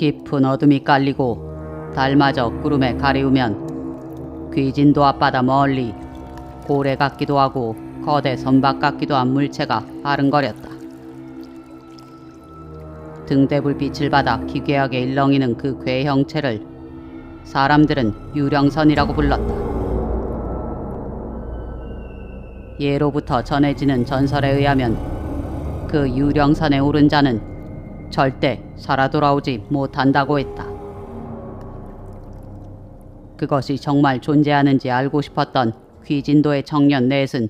깊은 어둠이 깔리고 달마저 구름에 가리우면 귀진도 앞바다 멀리 고래 같기도 하고 거대 선박 같기도 한 물체가 아른거렸다. 등대불 빛을 받아 기괴하게 일렁이는 그 괴 형체를 사람들은 유령선이라고 불렀다. 예로부터 전해지는 전설에 의하면 그 유령선에 오른 자는 절대 살아 돌아오지 못한다고 했다. 그것이 정말 존재하는지 알고 싶었던 귀진도의 청년 넷은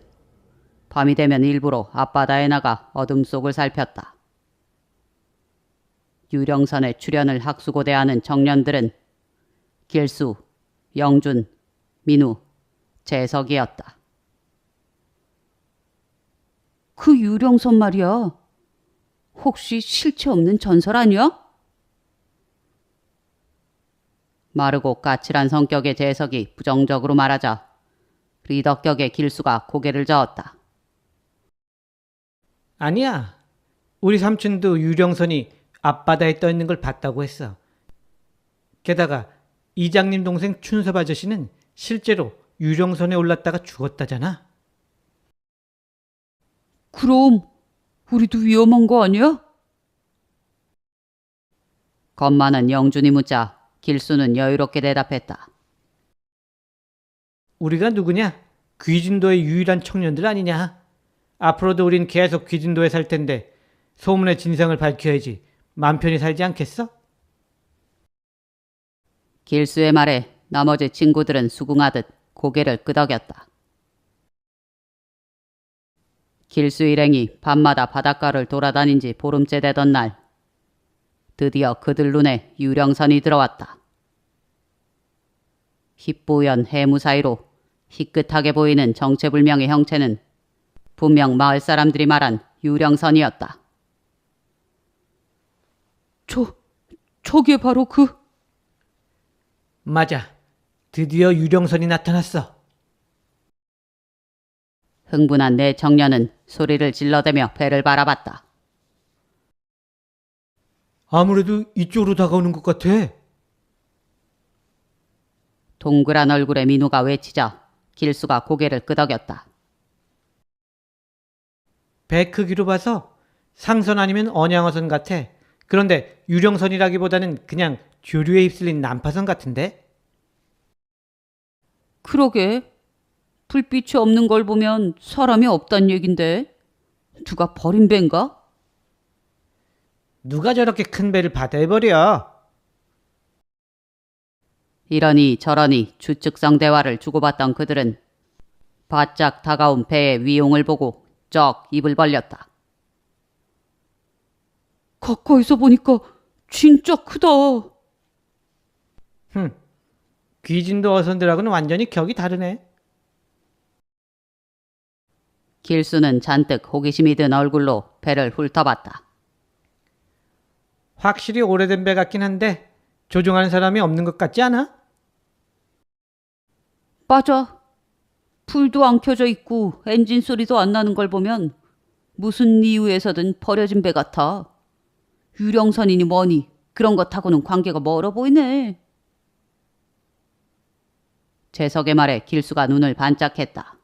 밤이 되면 일부러 앞바다에 나가 어둠 속을 살폈다. 유령선에 출연을 학수고대하는 청년들은 길수, 영준, 민우, 재석이었다. 그 유령선 말이야. 혹시 실체 없는 전설 아니야? 마르고 까칠한 성격의 재석이 부정적으로 말하자 리더격의 길수가 고개를 저었다. 아니야. 우리 삼촌도 유령선이 앞바다에 떠 있는 걸 봤다고 했어. 게다가 이장님 동생 춘섭 아저씨는 실제로 유령선에 올랐다가 죽었다잖아. 그럼 우리도 위험한 거 아니야? 겁 많은 영준이 묻자 길수는 여유롭게 대답했다. 우리가 누구냐? 귀진도의 유일한 청년들 아니냐? 앞으로도 우린 계속 귀진도에 살 텐데 소문의 진상을 밝혀야지 맘 편히 살지 않겠어? 길수의 말에 나머지 친구들은 수긍하듯 고개를 끄덕였다. 길수 일행이 밤마다 바닷가를 돌아다닌 지 보름째 되던 날, 드디어 그들 눈에 유령선이 들어왔다. 희뿌연 해무 사이로 희끗하게 보이는 정체불명의 형체는 분명 마을 사람들이 말한 유령선이었다. 저, 저게 바로 그... 맞아. 드디어 유령선이 나타났어. 흥분한 내 청년은 소리를 질러대며 배를 바라봤다. 아무래도 이쪽으로 다가오는 것 같아. 동그란 얼굴의 민우가 외치자 길수가 고개를 끄덕였다. 배 크기로 봐서 상선 아니면 언양어선 같아. 그런데 유령선이라기보다는 그냥 조류에 휩쓸린 난파선 같은데? 그러게. 불빛이 없는 걸 보면 사람이 없단 얘긴데. 누가 버린 배인가? 누가 저렇게 큰 배를 바다에 버려? 이러니 저러니 주측성 대화를 주고받던 그들은 바짝 다가온 배의 위용을 보고 쩍 입을 벌렸다. 가까이서 보니까 진짜 크다. 흠, 귀진도 어선들하고는 완전히 격이 다르네. 길수는 잔뜩 호기심이 든 얼굴로 배를 훑어봤다. 확실히 오래된 배 같긴 한데 조종하는 사람이 없는 것 같지 않아? 맞아. 불도 안 켜져 있고 엔진 소리도 안 나는 걸 보면 무슨 이유에서든 버려진 배 같아. 유령선이니 뭐니 그런 것 하고는 관계가 멀어 보이네. 재석의 말에 길수가 눈을 반짝했다.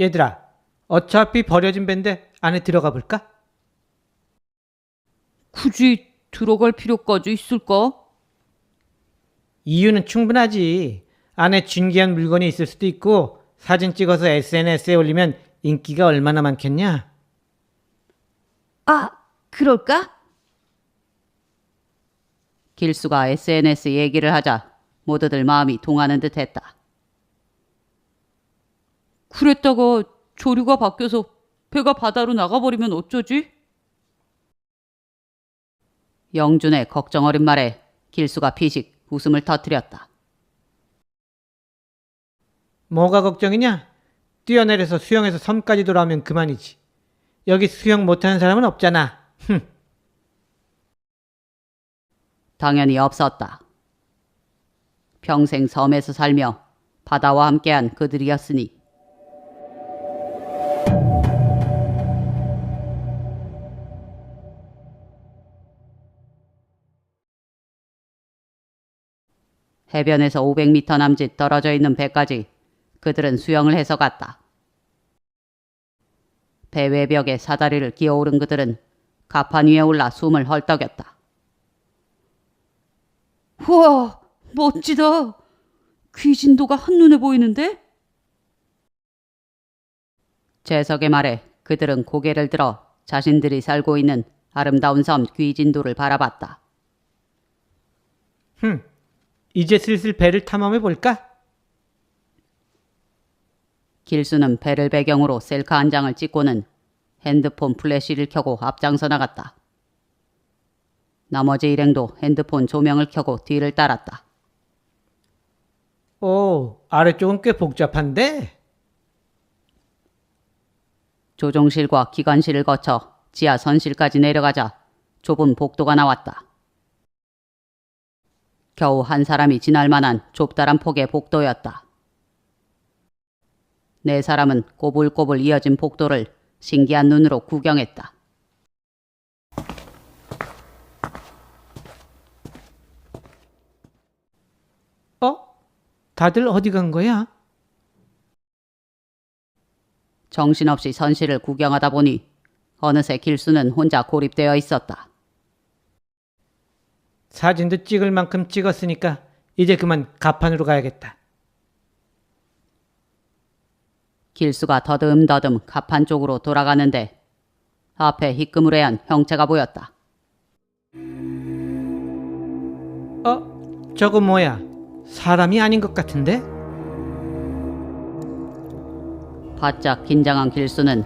얘들아, 어차피 버려진 배인데 안에 들어가 볼까? 굳이 들어갈 필요까지 있을까? 이유는 충분하지. 안에 진귀한 물건이 있을 수도 있고 사진 찍어서 SNS에 올리면 인기가 얼마나 많겠냐? 아, 그럴까? 길수가 SNS 얘기를 하자 모두들 마음이 동하는 듯 했다. 그랬다가 조류가 바뀌어서 배가 바다로 나가버리면 어쩌지? 영준의 걱정 어린 말에 길수가 피식 웃음을 터뜨렸다. 뭐가 걱정이냐? 뛰어내려서 수영해서 섬까지 돌아오면 그만이지. 여기 수영 못하는 사람은 없잖아. 흠. 당연히 없었다. 평생 섬에서 살며 바다와 함께한 그들이었으니 해변에서 500m 남짓 떨어져 있는 배까지 그들은 수영을 해서 갔다. 배 외벽에 사다리를 끼어오른 그들은 가판 위에 올라 숨을 헐떡였다. 우와, 멋지다. 귀진도가 한눈에 보이는데? 재석의 말에 그들은 고개를 들어 자신들이 살고 있는 아름다운 섬 귀진도를 바라봤다. 흠, 이제 슬슬 배를 탐험해 볼까? 길수는 배를 배경으로 셀카 한 장을 찍고는 핸드폰 플래시를 켜고 앞장서 나갔다. 나머지 일행도 핸드폰 조명을 켜고 뒤를 따랐다. 오, 아래쪽은 꽤 복잡한데? 조종실과 기관실을 거쳐 지하 선실까지 내려가자 좁은 복도가 나왔다. 겨우 한 사람이 지날 만한 좁다란 폭의 복도였다. 네 사람은 꼬불꼬불 이어진 복도를 신기한 눈으로 구경했다. 어? 다들 어디 간 거야? 정신없이 선실을 구경하다 보니 어느새 길수는 혼자 고립되어 있었다. 사진도 찍을 만큼 찍었으니까 이제 그만 가판으로 가야겠다. 길수가 더듬더듬 가판 쪽으로 돌아가는데 앞에 희끄무레한 형체가 보였다. 어? 저거 뭐야? 사람이 아닌 것 같은데? 바짝 긴장한 길수는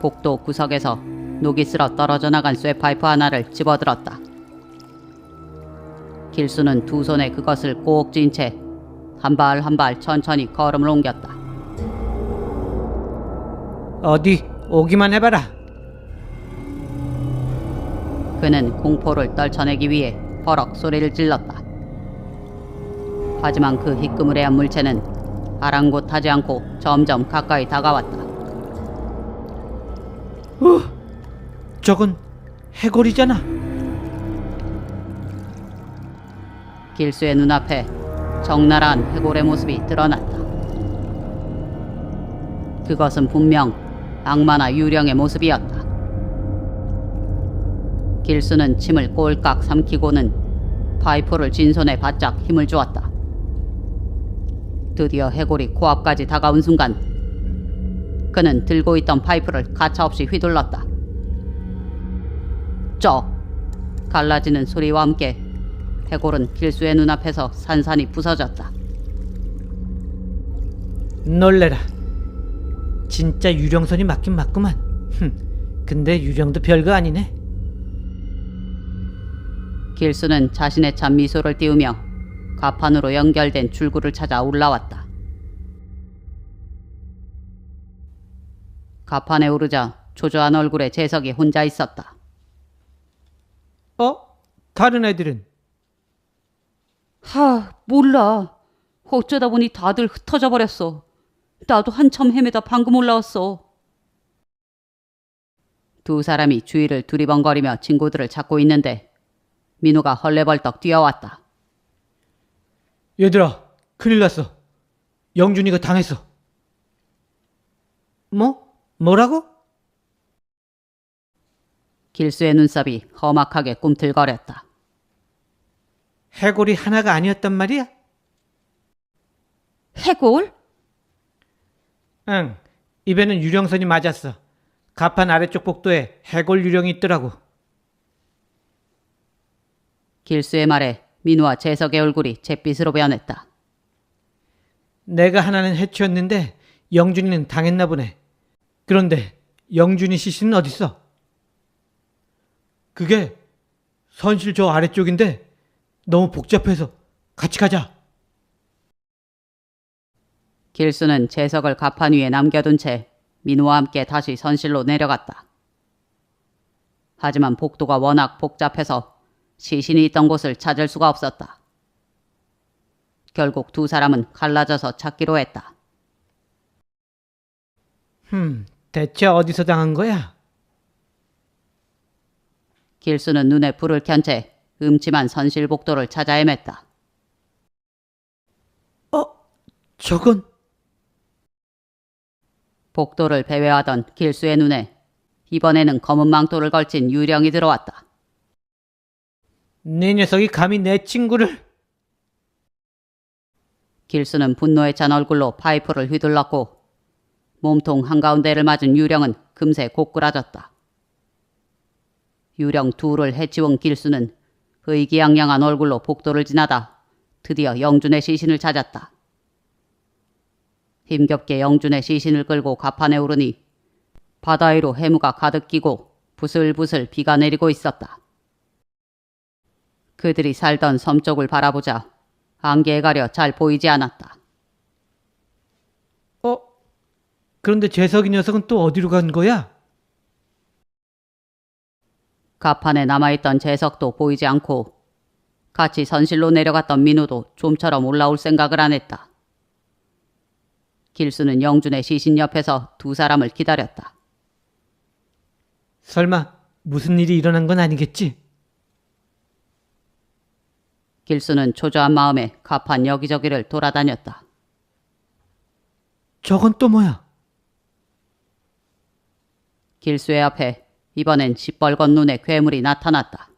복도 구석에서 녹이 쓸어 떨어져 나간 쇠파이프 하나를 집어들었다. 길수는 두 손에 그것을 꼭 쥔 채 한 발 한 발 천천히 걸음을 옮겼다. 어디 오기만 해봐라. 그는 공포를 떨쳐내기 위해 버럭 소리를 질렀다. 하지만 그 희끄무레한 물체는 아랑곳하지 않고 점점 가까이 다가왔다. 저건 해골이잖아. 길수의 눈앞에 적나라한 해골의 모습이 드러났다. 그것은 분명 악마나 유령의 모습이었다. 길수는 침을 꼴깍 삼키고는 파이프를 진 손에 바짝 힘을 주었다. 드디어 해골이 코앞까지 다가온 순간 그는 들고 있던 파이프를 가차없이 휘둘렀다. 쩍! 갈라지는 소리와 함께 해골은 길수의 눈앞에서 산산이 부서졌다. 놀래라. 진짜 유령선이 맞긴 맞구만. 흠, 근데 유령도 별거 아니네. 길수는 자신의 찬 미소를 띄우며 가판으로 연결된 출구를 찾아 올라왔다. 가판에 오르자 초조한 얼굴의 재석이 혼자 있었다. 어? 다른 애들은? 하, 몰라. 어쩌다 보니 다들 흩어져 버렸어. 나도 한참 헤매다 방금 올라왔어. 두 사람이 주위를 두리번거리며 친구들을 찾고 있는데 민호가 헐레벌떡 뛰어왔다. 얘들아, 큰일 났어. 영준이가 당했어. 뭐? 뭐라고? 길수의 눈썹이 험악하게 꿈틀거렸다. 해골이 하나가 아니었단 말이야? 해골? 응, 입에는 유령선이 맞았어. 가판 아래쪽 복도에 해골 유령이 있더라고. 길수의 말에 민우와 재석의 얼굴이 잿빛으로 변했다. 내가 하나는 해치웠는데 영준이는 당했나 보네. 그런데 영준이 시신은 어딨어? 그게 선실 저 아래쪽인데 너무 복잡해서 같이 가자. 길수는 재석을 가판 위에 남겨둔 채 민우와 함께 다시 선실로 내려갔다. 하지만 복도가 워낙 복잡해서 시신이 있던 곳을 찾을 수가 없었다. 결국 두 사람은 갈라져서 찾기로 했다. 흠, 대체 어디서 당한 거야? 길수는 눈에 불을 켠 채 음침한 선실 복도를 찾아 헤맸다. 저건 복도를 배회하던 길수의 눈에 이번에는 검은 망토를 걸친 유령이 들어왔다. 네 녀석이 감히 내 친구를 길수는 분노에 찬 얼굴로 파이프를 휘둘렀고 몸통 한가운데를 맞은 유령은 금세 고꾸라졌다. 유령 둘을 해치운 길수는 의기양양한 얼굴로 복도를 지나다 드디어 영준의 시신을 찾았다. 힘겹게 영준의 시신을 끌고 가판에 오르니 바다 위로 해무가 가득 끼고 부슬부슬 비가 내리고 있었다. 그들이 살던 섬 쪽을 바라보자 안개에 가려 잘 보이지 않았다. 어? 그런데 재석이 녀석은 또 어디로 간 거야? 가판에 남아있던 재석도 보이지 않고 같이 선실로 내려갔던 민우도 좀처럼 올라올 생각을 안 했다. 길수는 영준의 시신 옆에서 두 사람을 기다렸다. 설마 무슨 일이 일어난 건 아니겠지? 길수는 초조한 마음에 가판 여기저기를 돌아다녔다. 저건 또 뭐야? 길수의 앞에 이번엔 시뻘건 눈의 괴물이 나타났다.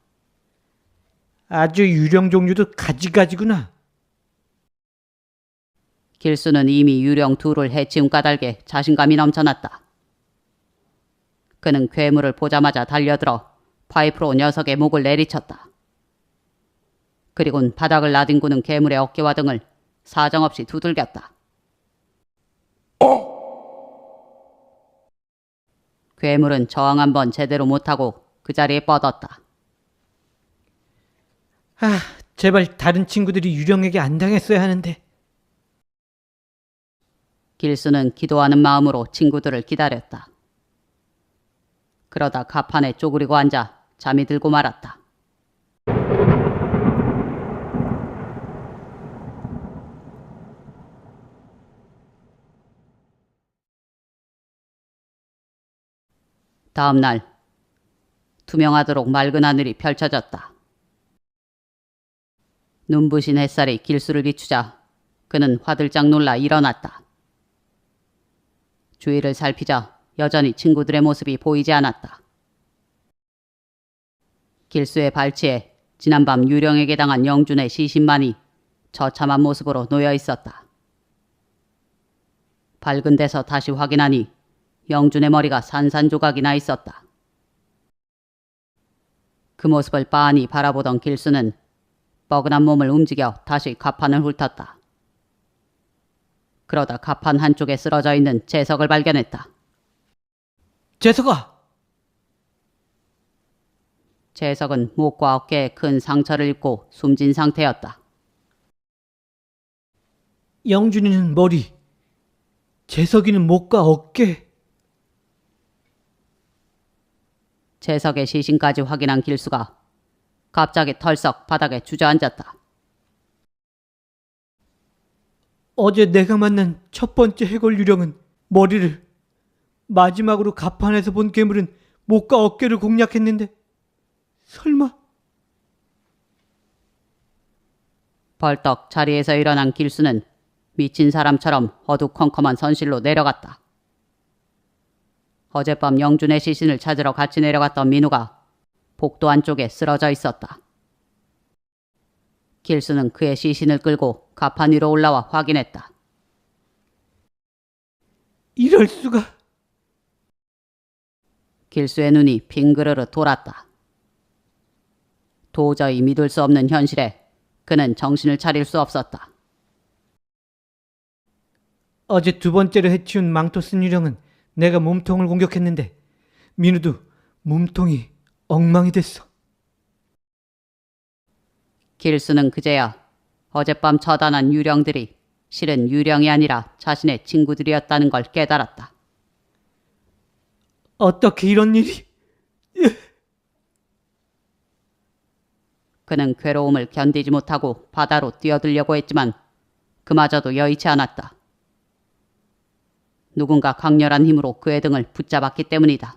아주 유령 종류도 가지가지구나. 길수는 이미 유령 둘을 해치운 까닭에 자신감이 넘쳐났다. 그는 괴물을 보자마자 달려들어 파이프로 녀석의 목을 내리쳤다. 그리곤 바닥을 나뒹구는 괴물의 어깨와 등을 사정없이 두들겼다. 괴물은 저항 한번 제대로 못하고 그 자리에 뻗었다. 아, 제발 다른 친구들이 유령에게 안 당했어야 하는데. 길수는 기도하는 마음으로 친구들을 기다렸다. 그러다 가판에 쪼그리고 앉아 잠이 들고 말았다. 다음 날 투명하도록 맑은 하늘이 펼쳐졌다. 눈부신 햇살이 길수를 비추자 그는 화들짝 놀라 일어났다. 주위를 살피자 여전히 친구들의 모습이 보이지 않았다. 길수의 발치에 지난밤 유령에게 당한 영준의 시신만이 처참한 모습으로 놓여 있었다. 밝은 데서 다시 확인하니 영준의 머리가 산산조각이 나 있었다. 그 모습을 빤히 바라보던 길수는 뻐근한 몸을 움직여 다시 가판을 훑었다. 그러다 가판 한쪽에 쓰러져 있는 재석을 발견했다. 재석아! 재석은 목과 어깨에 큰 상처를 입고 숨진 상태였다. 영준이는 머리, 재석이는 목과 어깨. 재석의 시신까지 확인한 길수가 갑자기 털썩 바닥에 주저앉았다. 어제 내가 만난 첫 번째 해골 유령은 머리를, 마지막으로 가판에서 본 괴물은 목과 어깨를 공략했는데, 설마? 벌떡 자리에서 일어난 길수는 미친 사람처럼 어두컴컴한 선실로 내려갔다. 어젯밤 영준의 시신을 찾으러 같이 내려갔던 민우가 복도 안쪽에 쓰러져 있었다. 길수는 그의 시신을 끌고 가판 위로 올라와 확인했다. 이럴 수가. 길수의 눈이 빙그르르 돌았다. 도저히 믿을 수 없는 현실에 그는 정신을 차릴 수 없었다. 어제 두 번째로 해치운 망토 쓴 유령은 내가 몸통을 공격했는데, 민우도 몸통이 엉망이 됐어. 길수는 그제야 어젯밤 처단한 유령들이 실은 유령이 아니라 자신의 친구들이었다는 걸 깨달았다. 어떻게 이런 일이? 그는 괴로움을 견디지 못하고 바다로 뛰어들려고 했지만 그마저도 여의치 않았다. 누군가 강렬한 힘으로 그의 등을 붙잡았기 때문이다.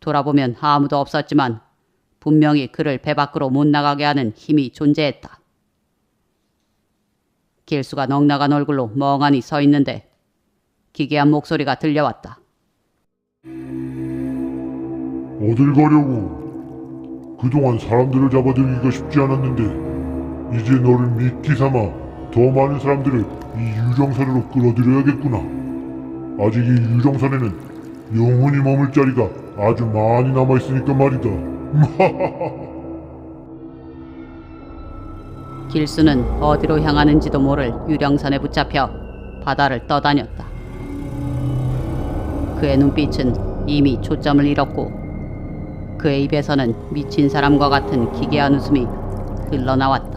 돌아보면 아무도 없었지만 분명히 그를 배 밖으로 못 나가게 하는 힘이 존재했다. 길수가 넉나간 얼굴로 멍하니 서 있는데 기괴한 목소리가 들려왔다. 어딜 가려고? 그동안 사람들을 잡아들이기가 쉽지 않았는데 이제 너를 미끼 삼아 더 많은 사람들을 이 유령선으로 끌어들여야겠구나. 아직 이 유령선에는 영원히 머물 자리가 아주 많이 남아있으니까 말이다. 길수는 어디로 향하는지도 모를 유령선에 붙잡혀 바다를 떠다녔다. 그의 눈빛은 이미 초점을 잃었고 그의 입에서는 미친 사람과 같은 기괴한 웃음이 흘러나왔다.